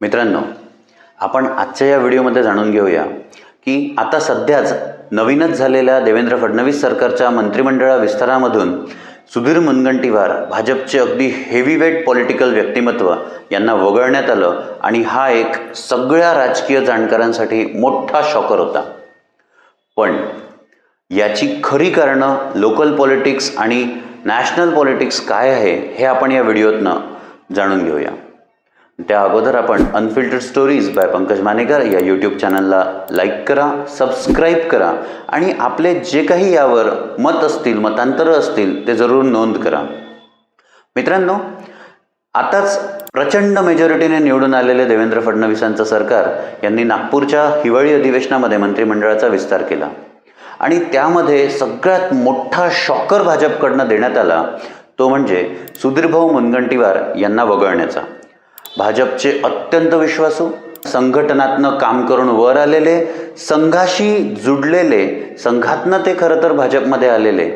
मित्रांनो आपण आजच्या या व्हिडिओमध्ये जाणून घेऊया की आता सध्याच नवीनच झालेल्या देवेंद्र फडणवीस सरकारच्या मंत्रिमंडळ विस्तारामधून सुधीर मुनगंटीवार भाजपचे अगदी हेवीवेट पॉलिटिकल व्यक्तिमत्व यांना वगळण्यात आलं आणि हा एक सगळ्या राजकीय जाणकारांसाठी मोठा शॉकर होता. पण याची खरी कारणं लोकल पॉलिटिक्स आणि नॅशनल पॉलिटिक्स काय आहे हे आपण या व्हिडिओतनं जाणून घेऊया. त्या अगोदर आपण unfiltered stories by Pankaj Manekar या यूट्यूब चॅनलला लाईक करा सबस्क्राईब करा आणि आपले जे काही यावर मत असतील मतांतरं असतील ते जरूर नोंद करा. मित्रांनो आताच प्रचंड मेजॉरिटीने निवडून आलेले देवेंद्र फडणवीसांचं सरकार यांनी नागपूरच्या हिवाळी अधिवेशनामध्ये मंत्रिमंडळाचा विस्तार केला. आणि त्यामध्ये सगळ्यात मोठा शॉकर भाजपकडनं देण्यात आला तो म्हणजे सुधीरभाऊ मुनगंटीवार यांना वगळण्याचा. भाजपचे अत्यंत विश्वासू संघटनातनं काम करून वर आलेले संघाशी जुडलेले संघातनं ते खरं तर भाजपमध्ये आलेले.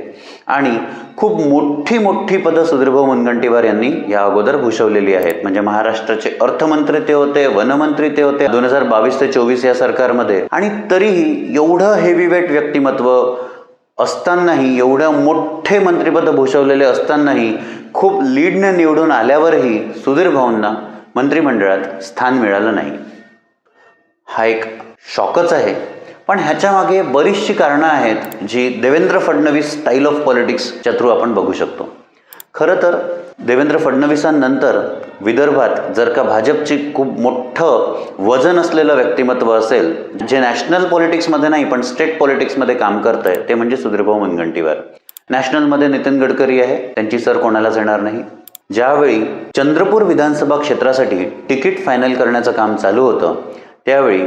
आणि खूप मोठी मोठी पदं सुधीरभाऊ मुनगंटीवार यांनी या अगोदर भूषवलेली आहेत. म्हणजे महाराष्ट्राचे अर्थमंत्री ते होते वनमंत्री ते होते दोन हजार बावीस ते चोवीस या सरकारमध्ये. आणि तरीही एवढं हेवीवेट व्यक्तिमत्व असतानाही एवढं मोठे मंत्रिपद भूषवलेले असतानाही खूप लीडने निवडून आल्यावरही सुधीर भाऊंना मंत्रिमंडळात स्थान मिळालं नाही. हा एक शॉकच आहे. पण ह्याच्यामागे बरीचशी कारणं आहेत जी देवेंद्र फडणवीस स्टाईल ऑफ पॉलिटिक्सच्या थ्रू आपण बघू शकतो. खरं तर देवेंद्र फडणवीसांनंतर विदर्भात जर का भाजपची खूप मोठं वजन असलेलं व्यक्तिमत्व असेल जे नॅशनल पॉलिटिक्समध्ये नाही पण स्टेट पॉलिटिक्समध्ये काम करत आहे ते म्हणजे सुधीरभाऊ मुनगंटीवार. नॅशनलमध्ये नितीन गडकरी आहे त्यांची सर कोणालाच येणार नाही. ज्यावेळी चंद्रपूर विधानसभा क्षेत्रासाठी तिकीट फायनल करण्याचं काम चालू होतं त्यावेळी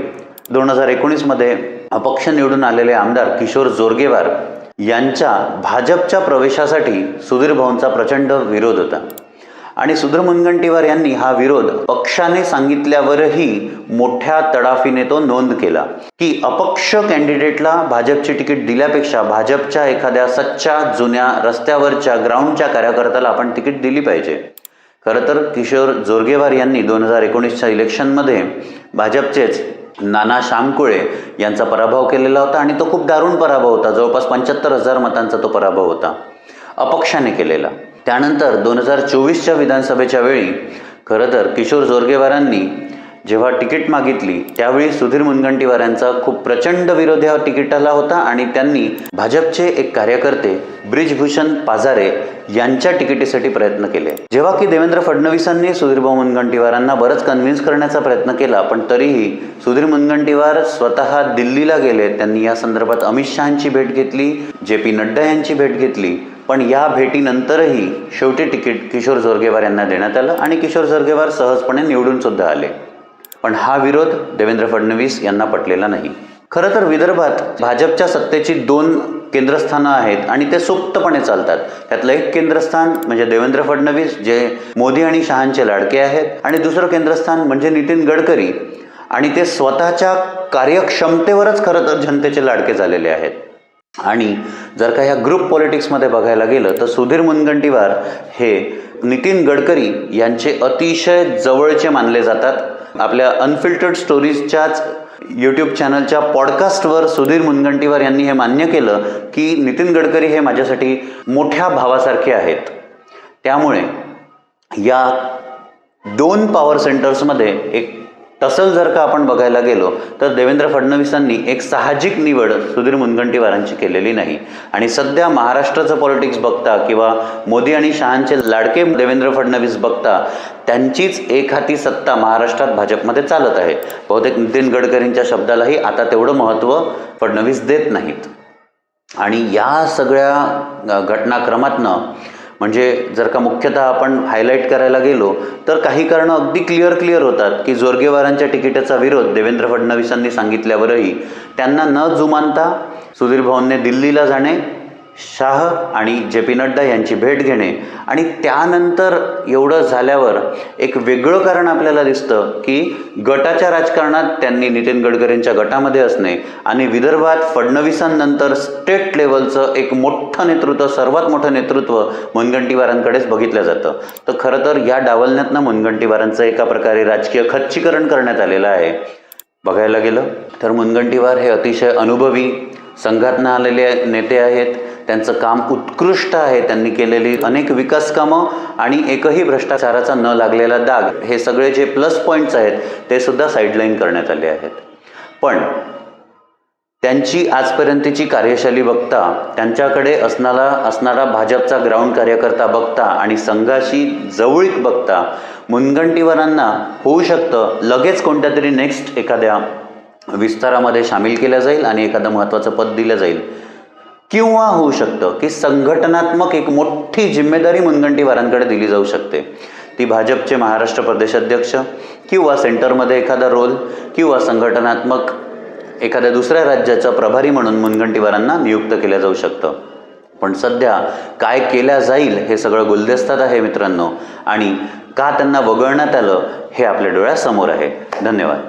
दोन हजार एकोणीसमध्ये अपक्ष निवडून आलेले आमदार किशोर जोरगेवार यांच्या भाजपच्या प्रवेशासाठी सुधीर भाऊंचा प्रचंड विरोध होता. आणि सुधीर मुनगंटीवार यांनी हा विरोध पक्षाने सांगितल्यावरही मोठ्या तडाफीने तो नोंद केला. की अपक्ष कॅन्डिडेटला भाजपची तिकीट दिल्यापेक्षा भाजपच्या एखाद्या सच्च्या जुन्या रस्त्यावरच्या ग्राउंडच्या कार्यकर्त्याला आपण तिकीट दिली पाहिजे. खरं तर किशोर जोरगेवार यांनी दोन हजार एकोणीसच्या इलेक्शनमध्ये भाजपचेच नाना शामकुळे यांचा पराभव केलेला होता आणि तो खूप दारुण पराभव होता. जवळपास पंच्याहत्तर हजार मतांचा तो पराभव होता. अपक्षाने केलेला. त्यानंतर दोन हजार चोवीसच्या विधानसभेच्या वेळी खरं तर किशोर जोरगेवारांनी जेव्हा तिकीट मागितली त्यावेळी सुधीर मुनगंटीवार यांचा खूप प्रचंड विरोध या तिकिटाला होता आणि त्यांनी भाजपचे एक कार्यकर्ते ब्रिजभूषण पाजारे यांच्या तिकिटीसाठी प्रयत्न केले. जेव्हा की देवेंद्र फडणवीसांनी सुधीरभाऊ मुनगंटीवारांना बरंच कन्व्हिन्स करण्याचा प्रयत्न केला पण तरीही सुधीर मुनगंटीवार स्वतः दिल्लीला गेले. त्यांनी या संदर्भात अमित शहांची भेट घेतली जे पी नड्डा यांची भेट घेतली पण या भेटीनंतरही शेवटी तिकीट किशोर जोरगेवार यांना देण्यात आलं आणि किशोर जोरगेवार सहजपणे निवडूनसुद्धा आले. पण हा विरोध देवेंद्र फडणवीस यांना पटलेला नाही. खरं तर विदर्भात भाजपच्या सत्तेची दोन केंद्रस्थानं आहेत आणि ते सुप्तपणे चालतात. त्यातलं एक केंद्रस्थान म्हणजे देवेंद्र फडणवीस जे मोदी आणि शहांचे लाडके आहेत आणि दुसरं केंद्रस्थान म्हणजे नितीन गडकरी. आणि ते स्वतःच्या कार्यक्षमतेवरच खरं तर जनतेचे लाडके झालेले आहेत. आणि जर का ह्या ग्रुप पॉलिटिक्समध्ये बघायला गेलं तर सुधीर मुनगंटीवार हे नितीन गडकरी यांचे अतिशय जवळचे मानले जातात. आपल्या अनफिल्टर्ड स्टोरीजच्याच यूट्यूब चॅनलच्या पॉडकास्टवर सुधीर मुनगंटीवार यांनी हे मान्य केलं की नितीन गडकरी हे माझ्यासाठी मोठ्या भावासारखे आहेत. त्यामुळे या दोन पॉवर सेंटर्समध्ये एक तसंच जर का आपण बघायला गेलो तर देवेंद्र फडणवीसांनी एक साहजिक निवड सुधीर मुनगंटीवारांची केलेली नाही. आणि सध्या महाराष्ट्राचं पॉलिटिक्स बघता किंवा मोदी आणि शहांचे लाडके देवेंद्र फडणवीस बघता त्यांचीच एक हाती सत्ता महाराष्ट्रात भाजपमध्ये चालत आहे. बहुतेक नितीन गडकरींच्या शब्दालाही आता तेवढं महत्त्व फडणवीस देत नाहीत. आणि या सगळ्या घटनाक्रमातनं म्हणजे जर का मुख्यतः आपण हायलाईट करायला गेलो तर काही कारणं अगदी क्लिअर क्लिअर होतात. की जोरगेवारांच्या तिकिटाचा विरोध देवेंद्र फडणवीसांनी सांगितल्यावरही त्यांना न जुमानता सुधीर भाऊंनी दिल्लीला जाणे शाह आणि जे पी नड्डा यांची भेट घेणे आणि त्यानंतर एवढं झाल्यावर एक वेगळं कारण आपल्याला दिसतं की गटाच्या राजकारणात त्यांनी नितीन गडकरींच्या गटामध्ये असणे आणि विदर्भात फडणवीसांनंतर स्टेट लेवलचं एक मोठं नेतृत्व सर्वात मोठं नेतृत्व मुनगंटीवारांकडेच बघितलं जातं. तर खरं तर या डावलण्यातनं मुनगंटीवारांचं एका प्रकारे राजकीय खच्चीकरण करण्यात आलेलं आहे. बघायला गेलं तर मुनगंटीवार हे अतिशय अनुभवी संघातनं आलेले नेते आहेत. त्यांचं काम उत्कृष्ट आहे. त्यांनी केलेली अनेक विकास कामं आणि एकही भ्रष्टाचाराचा न लागलेला दाग हे सगळे जे प्लस पॉईंट्स आहेत ते सुद्धा साईडलाईन करण्यात आले आहेत. पण त्यांची आजपर्यंतची कार्यशैली बघता त्यांच्याकडे असणारा असणारा भाजपचा ग्राउंड कार्यकर्ता बघता आणि संघाशी जवळीक बघता मुनगंटीवरांना होऊ शकतं लगेच कोणत्या तरी नेक्स्ट एखाद्या विस्तारामध्ये सामील केलं जाईल आणि एखादं महत्त्वाचं पद दिलं जाईल. किंवा होऊ शकतं की संघटनात्मक एक मोठी जिम्मेदारी मुनगंटीवारांकडे दिली जाऊ शकते. ती भाजपचे महाराष्ट्र प्रदेशाध्यक्ष किंवा सेंटरमध्ये एखादा रोल किंवा संघटनात्मक एखाद्या दुसऱ्या राज्याचा प्रभारी म्हणून मुनगंटीवारांना नियुक्त केलं जाऊ शकतं. पण सध्या काय केल्या जाईल हे सगळं गुलदस्तात आहे मित्रांनो. आणि का त्यांना वगळण्यात आलं हे आपल्या डोळ्यासमोर आहे. धन्यवाद.